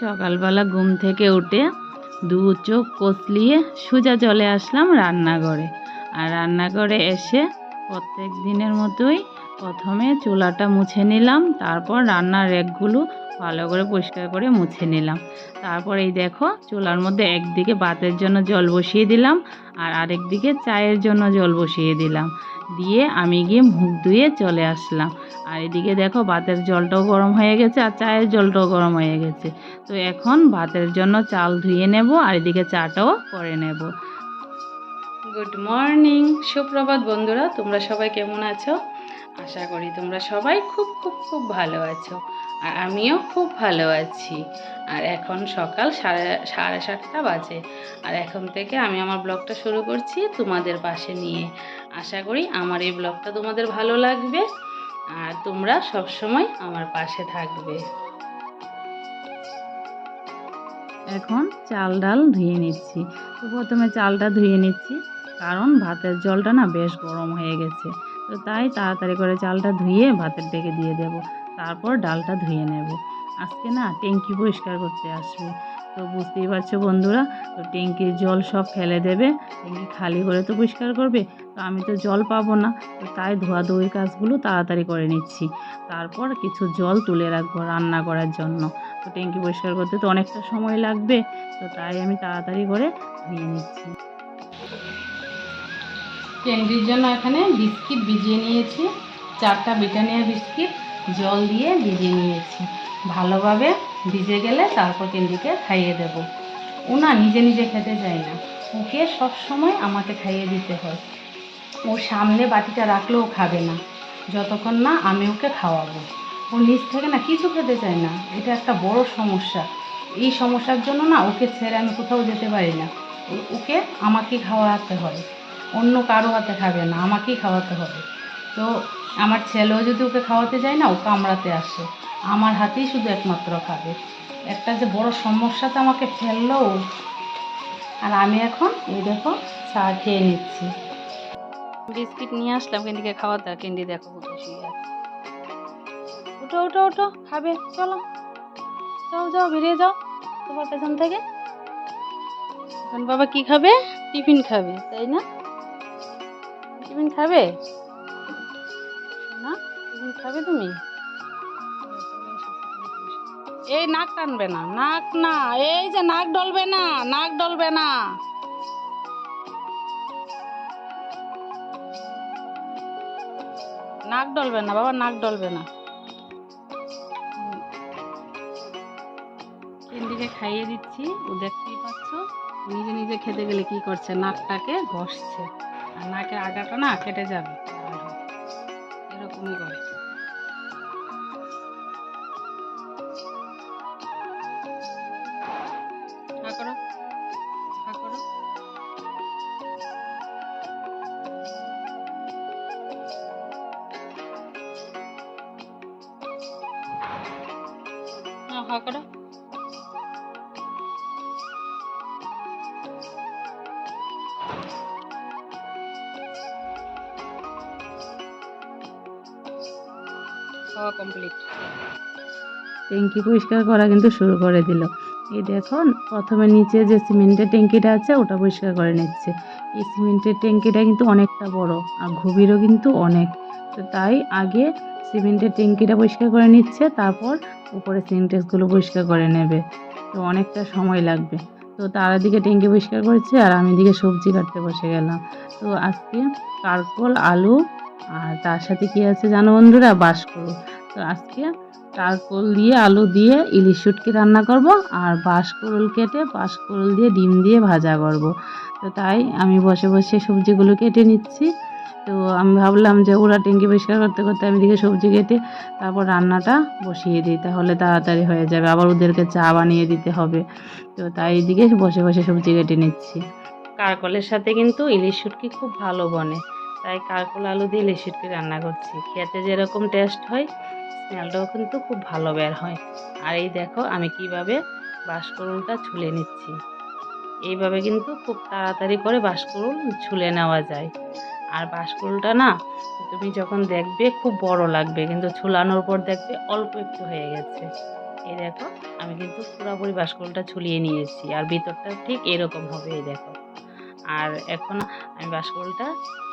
সকালবেলা ঘুম থেকে উঠে দু চোখ কচলিয়ে সোজা চলে আসলাম রান্নাঘরে। আর রান্নাঘরে এসে প্রত্যেক দিনের মতোই প্রথমে চুলাটা মুছে নিলাম, তারপর রান্নার র্যাকগুলো ভালো করে পরিষ্কার করে মুছে নিলাম। তারপর এই দেখো, চুলার মধ্যে একদিকে ভাতের জন্য জল বসিয়ে দিলাম আর আরেক দিকে চায়ের জন্য জল বসিয়ে দিলাম। দিয়ে আমি গিয়ে মুখ ধুয়ে চলে আসলাম। আর এদিকে দেখো, ভাতের জলটাও গরম হয়ে গেছে আর চায়ের জলটাও গরম হয়ে গেছে। তো এখন ভাতের জন্য চাল ধুয়ে নেব আর এদিকে চাটাও করে নেব। গুড মর্নিং সুপ্রভাত বন্ধুরা, তোমরা সবাই কেমন আছো? আশা করি তোমরা সবাই খুব খুব খুব ভালো আছো। আর আমিও খুব ভালো আছি। আর এখন সকাল সাড়ে সাড়ে সাতটা বাজে। আর এখন থেকে আমি আমার ব্লগটা শুরু করছি তোমাদের পাশে নিয়ে। আশা করি আমার এই ব্লগটা তোমাদের ভালো লাগবে। আর তোমরা সব সময় আমার পাশে থাকবে। এখন চাল ডাল ধুয়ে নিচ্ছি। প্রথমে চালটা ধুয়ে নিচ্ছি। কারণ ভাতের জলটা না বেশ গরম হয়ে গেছে। তো তাই তাড়াতাড়ি করে চালটা ধুয়ে ভাতের ডেকে দিয়ে দেব। তারপর ডালটা ধুয়ে নেব। আজকে না ট্যাঙ্কি পরিষ্কার করতে আসবে। তো বুঝতেই পারছ বন্ধুরা, তো ট্যাঙ্কির জল সব ফেলে দেবে। ট্যাঙ্কি খালি করে তো পরিষ্কার করবে, তো আমি তো জল পাবো না। তো তাই ধোয়াধুয়ির কাজগুলো তাড়াতাড়ি করে নিচ্ছি। তারপর কিছু জল তুলে রাখব রান্না করার জন্য। তো ট্যাঙ্কি পরিষ্কার করতে তো অনেকটা সময় লাগবে, তো তাই আমি তাড়াতাড়ি করে ধুয়ে নিচ্ছি। ক্যান্ডির জন্য এখানে বিস্কিট ভিজিয়ে নিয়েছি। চারটা ব্রিটানিয়া বিস্কিট জল দিয়ে ভিজিয়ে নিয়েছি। ভালোভাবে ভিজে গেলে তারপর ক্যান্ডিকে খাইয়ে দেব। ও না নিজে নিজে খেতে চায় না। ওকে সব সময় আমাকে খাইয়ে দিতে হয়। ওর সামনে বাটিটা রাখলেও খাবে না। যতক্ষণ না আমি ওকে খাওয়াবো। ও নিজ থেকে না কিছু খেতে চায় না। এটা একটা বড় সমস্যা। এই সমস্যার জন্য না ওকে ছেড়ে আমি কোথাও যেতে পারি না। ওকে আমাকে খাওয়াতে হয়। অন্য কারও হাতে খাবে না, আমাকেই খাওয়াতে হবে। তো আমার ছেলেও যদি ওকে খাওয়াতে যায় না, ও কামড়াতে আসে। আমার হাতেই শুধু একমাত্র খাবে। একটা যে বড় সমস্যাতে আমাকে ফেলল। আর আমি এখন এই দেখো চা খেয়ে নিচ্ছি। বিস্কিট নিয়ে আসলাম কেন্ডিকে খাওয়াতে আর কেন্ডি দেখো উঠো উঠো উঠো, খাবে, চলো। যাও যাও, বেরিয়ে যাও। তোমার পেছন থেকে। বাবা কি খাবে? টিফিন খাবে, তাই না? টিফিন খাবে? না টিফিন খাবে তুমি? এই নাক টানবে না, নাক না, এই যে নাক ডলবে না, নাক ডলবে না। নাক ডলবে না, বাবা, নাক ডলবে না। কেন্দিকে খাইয়ে দিচ্ছি ও দেখতেই পাচ্ছ? নিজে নিজে খেতে গেলে কি করছে? নাকটাকে ঘষছে। আর নাকের আগাটা না কেটে যাবে। এরকমই করে। করো। কমপ্লিট ট্যাঙ্কি পরিষ্কার করা কিন্তু শুরু করে দিল। এই দেখো প্রথমে নিচে যে সিমেন্টের ট্যাঙ্কিটা আছে, ওটা পরিষ্কার করে নিচ্ছে। এই সিমেন্টের ট্যাঙ্কিটা কিন্তু অনেকটা বড় আর গভীরও কিন্তু অনেক। তো তাই আগে সিমেন্টের ট্যাঙ্কিটা পরিষ্কার করে নিচ্ছে, তারপর উপরে সিনটেক্সগুলো পরিষ্কার করে নেবে। তো অনেকটা সময় লাগবে। তো তার দিকে ট্যাঙ্কি পরিষ্কার করেছে আর আমি এদিকে সবজি কাটতে বসে গেলাম। তো আজকে কারকল আলু আর তার সাথে কি আছে জানো বন্ধুরা? বাস করো তো আজকে। কারকল দিয়ে আলু দিয়ে ইলিশ শুটকি রান্না করব আর বাঁশকুড়ুল কেটে বাঁশকুড়ুল দিয়ে ডিম দিয়ে ভাজা করব। তো তাই আমি বসে বসে সবজিগুলো কেটে নিচ্ছি। তো আমি ভাবলাম যে ওরা ট্যাঙ্কি পরিষ্কার করতে করতে আমি দিকে সবজি কেটে তারপর রান্নাটা বসিয়ে দিই, তাহলে তাড়াতাড়ি হয়ে যাবে। আবার ওদেরকে চা বানিয়ে দিতে হবে। তো তাই এদিকে বসে বসে সবজি কেটে নিচ্ছি। কারকলের সাথে কিন্তু ইলিশ শুটকি খুব ভালো বনে। তাই কারকল আলু দিয়ে ইলিশ শুটকি রান্না করছি। খেতে যেরকম টেস্ট হয় স্মেলটাও কিন্তু খুব ভালো বের হয়। আর এই দেখো, আমি কীভাবে বাঁশকুড়ুলটা ছুলে নিচ্ছি। এইভাবে কিন্তু খুব তাড়াতাড়ি করে বাঁশকুড়ুল ছুলে নেওয়া যায়। আর বাঁশকুড়ুলটা না, তুমি যখন দেখবে খুব বড় লাগবে, কিন্তু ছুলানোর পর দেখবে অল্প একটু হয়ে গেছে। এই দেখো, আমি কিন্তু পুরোপুরি বাসকলটা ঝুলিয়ে নিয়েছি, আর ভিতরটা ঠিক এরকম হবে, এই দেখো। আর এখন আমি বাসকলটা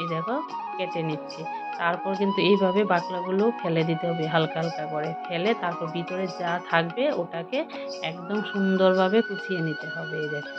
এই দেখো কেটে নিচ্ছি। তারপর কিন্তু এইভাবে বাকলাগুলো ফেলে দিতে হবে হালকা হালকা করে। ফেলে তারপর ভিতরে যা থাকবে ওটাকে একদম সুন্দরভাবে কুচিয়ে নিতে হবে এই দেখো।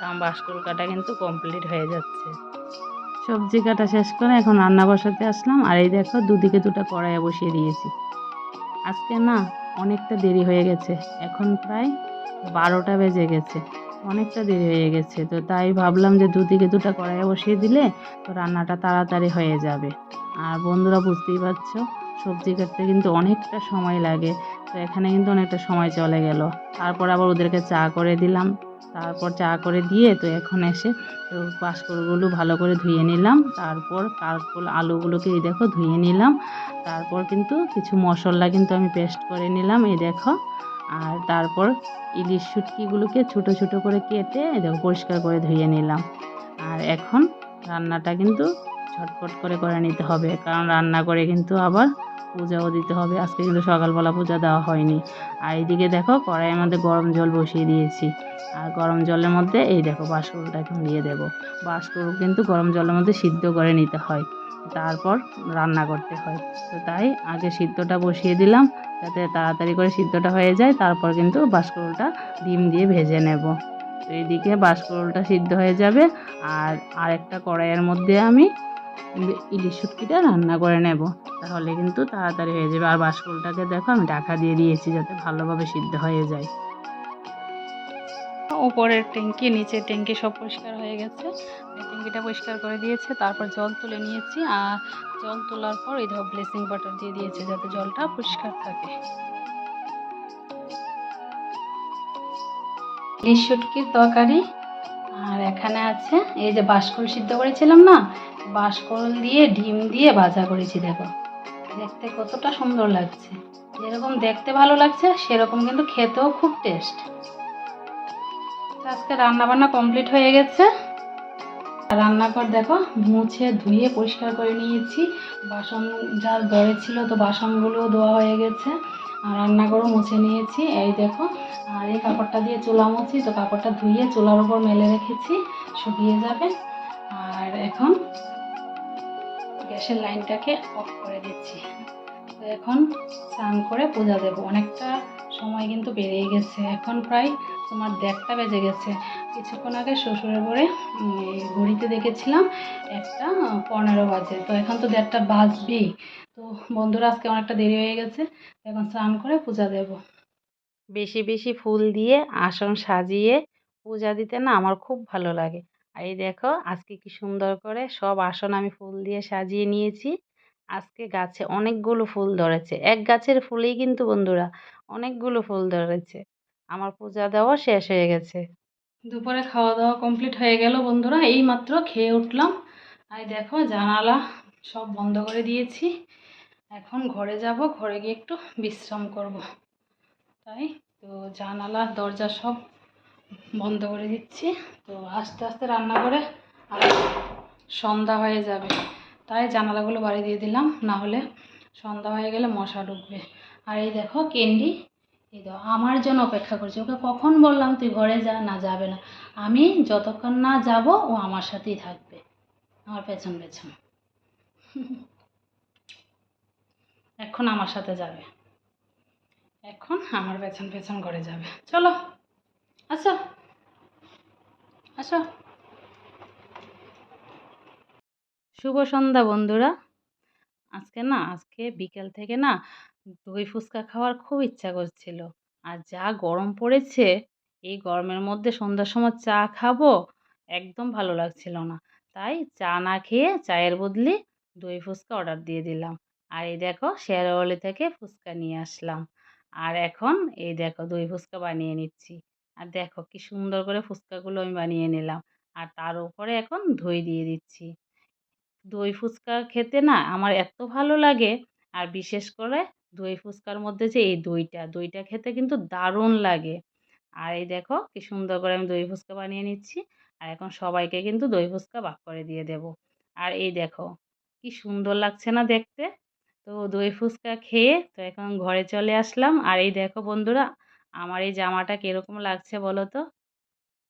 আমার বাসকল কাটা কিন্তু কমপ্লিট হয়ে যাচ্ছে। সবজি কাটা শেষ করে এখন রান্না বসাতে আসলাম। আর এই দেখো দুদিকে দুটো কড়াইয়ে বসিয়ে দিয়েছি। আজকে না অনেকটা দেরি হয়ে গেছে। এখন প্রায় বারোটা বেজে গেছে। অনেকটা দেরি হয়ে গেছে। তো তাই ভাবলাম যে দুদিকে দুটো কড়াইয়ে বসিয়ে দিলে তো রান্নাটা তাড়াতাড়ি হয়ে যাবে। আর বন্ধুরা বুঝতেই পারছ, সবজি কাটতে কিন্তু অনেকটা সময় লাগে। তো এখানে কিন্তু অনেকটা সময় চলে গেল। তারপর আবার ওদেরকে চা করে দিলাম। তারপর চা করে দিয়ে তো এখন এসে তো বাস্করগুলো ভালো করে ধুয়ে নিলাম। তারপর কারকল আলুগুলোকে এই দেখো ধুয়ে নিলাম। তারপর কিন্তু কিছু মশলা কিন্তু আমি পেস্ট করে নিলাম। এই দেখো আর তারপর ইলিশ শুটকিগুলোকে ছোটো ছোটো করে কেটে দেখো পরিষ্কার করে ধুয়ে নিলাম। আর এখন রান্নাটা কিন্তু ঝটপট করে করে নিতে হবে, কারণ রান্না করে কিন্তু আবার পূজাও দিতে হবে। আজকে কিন্তু সকালবেলা পূজা দেওয়া হয়নি। আর এইদিকে দেখো কড়াইয়ের মধ্যে গরম জল বসিয়ে দিয়েছি। আর গরম জলের মধ্যে এই দেখো বাঁশকুড়ুটা এখন দিয়ে দেবো। বাঁশকুড়ু কিন্তু গরম জলের মধ্যে সিদ্ধ করে নিতে হয়। তারপর রান্না করতে হয়। তো তাই আগে সিদ্ধটা বসিয়ে দিলাম, যাতে তাড়াতাড়ি করে সিদ্ধটা হয়ে যায়। তারপর কিন্তু বাঁশকুড়ুটা ডিম দিয়ে ভেজে নেব। তো এইদিকে বাঁশকুড়ুটা সিদ্ধ হয়ে যাবে। আর আরেকটা কড়াইয়ের মধ্যে আমি ইলিশ শুটকিটা রান্না করে নেব। তাহলে কিন্তু তাড়াতাড়ি হয়ে যাবে। আর বাঁশকুড়ুটাকে দেখো আমি ঢাকা দিয়ে দিয়েছি যাতে ভালোভাবে সিদ্ধ হয়ে যায়। উপরের ট্যাঙ্কি, নিচের ট্যাঙ্কি সব পরিষ্কার হয়ে গেছে। ট্যাঙ্কিটা পরিষ্কার করে দিয়েছে, তারপর জল তুলে নিয়েছি। আর জল তোলার পর এই ধর ব্লেসিং পাউডার দিয়ে দিয়েছে যাতে জলটা পরিষ্কার থাকে। ইলিশ শুটকির তরকারি। আর এখানে আছে, এই যে বাঁশকল সিদ্ধ করেছিলাম না বাঁশকল দিয়ে ডিম দিয়ে ভাজা করেছি, দেখো। দেখতে কতটা সুন্দর লাগছে। যেরকম দেখতে ভালো লাগছে, সেরকম কিন্তু খেতেও খুব টেস্ট আজকে রান্না বান্না কমপ্লিট হয়ে গেছে। রান্নাঘর দেখো, মুছে ধুয়ে পরিষ্কার করে নিয়েছি। বাসন যা দরে ছিল তো বাসনগুলোও ধোয়া হয়ে গেছে। আর রান্নাঘরও মুছে নিয়েছি। এই দেখো, আর এই কাপড়টা দিয়ে চুলা মুছি, তো কাপড়টা ধুয়ে চুলার উপর মেলে রেখেছি, শুকিয়ে যাবে। আর এখন গ্যাসের লাইনটাকে অফ করে দিচ্ছি। তো এখন স্নান করে পূজা দেবো। অনেকটা সময় কিন্তু বেরিয়ে গেছে। এখন প্রায় তোমার দেড়টা বেজে গেছে। কিছুক্ষণ আগে শ্বশুরের পরে ঘড়িতে দেখেছিলাম একটা পনেরো বাজে। তো এখন তো দেড়টা বাজবেই। তো বন্ধুরা, আজকে অনেকটা দেরি হয়ে গেছে। এখন স্নান করে পূজা দেব। বেশি বেশি ফুল দিয়ে আসন সাজিয়ে পূজা দিতে না আমার খুব ভালো লাগে। আর এই দেখো, আজকে কি সুন্দর করে সব আসন আমি ফুল দিয়ে সাজিয়ে নিয়েছি। আজকে গাছে অনেকগুলো ফুল ধরেছে। এক গাছের ফুলেই কিন্তু বন্ধুরা, অনেকগুলো ফুল ধরেছে। আমার পূজা দেওয়া শেষ হয়ে গেছে। দুপুরে খাওয়া দাওয়া কমপ্লিট হয়ে গেল বন্ধুরা, এই মাত্র খেয়ে উঠলাম। আর দেখো জানালা সব বন্ধ করে দিয়েছি। এখন ঘরে যাব, ঘরে গিয়ে একটু বিশ্রাম করব। তাই তো জানালা, দরজা সব বন্ধ করে দিচ্ছি। তো আস্তে আস্তে রান্না করে আর সন্ধ্যা হয়ে যাবে। তাই জানালাগুলো বাড়ি দিয়ে দিলাম, না হলে সন্ধ্যা হয়ে গেলে মশা ঢুকবে। আর এই দেখো ক্যান্ডি এই দেখো, আমার জন্য অপেক্ষা করছে। ওকে কখন বললাম, তুই ঘরে যা, না যাবে না। আমি যতক্ষণ না যাব, ও আমার সাথেই থাকবে। আমার পেছন পেছন। এখন আমার সাথে যাবে। এখন আমার পেছন পেছন ঘরে যাবে। চলো, আসো। আসো। শুভ সন্ধ্যা বন্ধুরা। আজকে না, আজকে বিকেল থেকে না দই ফুচকা খাওয়ার খুব ইচ্ছা করছিল। আর যা গরম পড়েছে, এই গরমের মধ্যে সন্ধ্যার সময় চা খাব একদম ভালো লাগছিল না। তাই চা না খেয়ে চায়ের বদলে দই ফুচকা অর্ডার দিয়ে দিলাম। আর এই দেখো শেয়ারওয়ালি থেকে ফুচকা নিয়ে আসলাম। আর এখন এই দেখো দই ফুচকা বানিয়ে নিচ্ছি। আর দেখো কি সুন্দর করে ফুচকাগুলো আমি বানিয়ে নিলাম। আর তার উপরে এখন দই দিয়ে দিচ্ছি। দই ফুচকা খেতে না আমার এত ভালো লাগে। আর বিশেষ করে দই ফুচকার মধ্যে যে এই দইটা দইটা খেতে কিন্তু দারুণ লাগে। আর এই দেখো কি সুন্দর করে আমি দই ফুচকা বানিয়ে নিচ্ছি, আর এখন সবাইকে কিন্তু দই ফুচকা ভাগ করে দিয়ে দেব। আর এই দেখো কি সুন্দর লাগছে না দেখতে? তো দই ফুচকা খেয়ে তো এখন ঘরে চলে আসলাম। আর এই দেখো বন্ধুরা, আমার এই জামাটা কীরকম লাগছে বলো তো?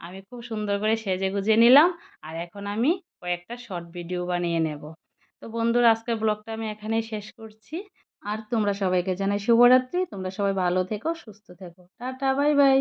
আমি খুব সুন্দর করে সেজে গুজে নিলাম, আর এখন আমি কয়েকটা শর্ট ভিডিও বানিয়ে নেব। তো বন্ধুরা, আজকের ব্লগটা আমি এখানেই শেষ করছি। আর তোমরা সবাইকে জানাই শুভরাত্রি। তোমরা সবাই ভালো থেকো সুস্থ থেকো। Tata bye bye.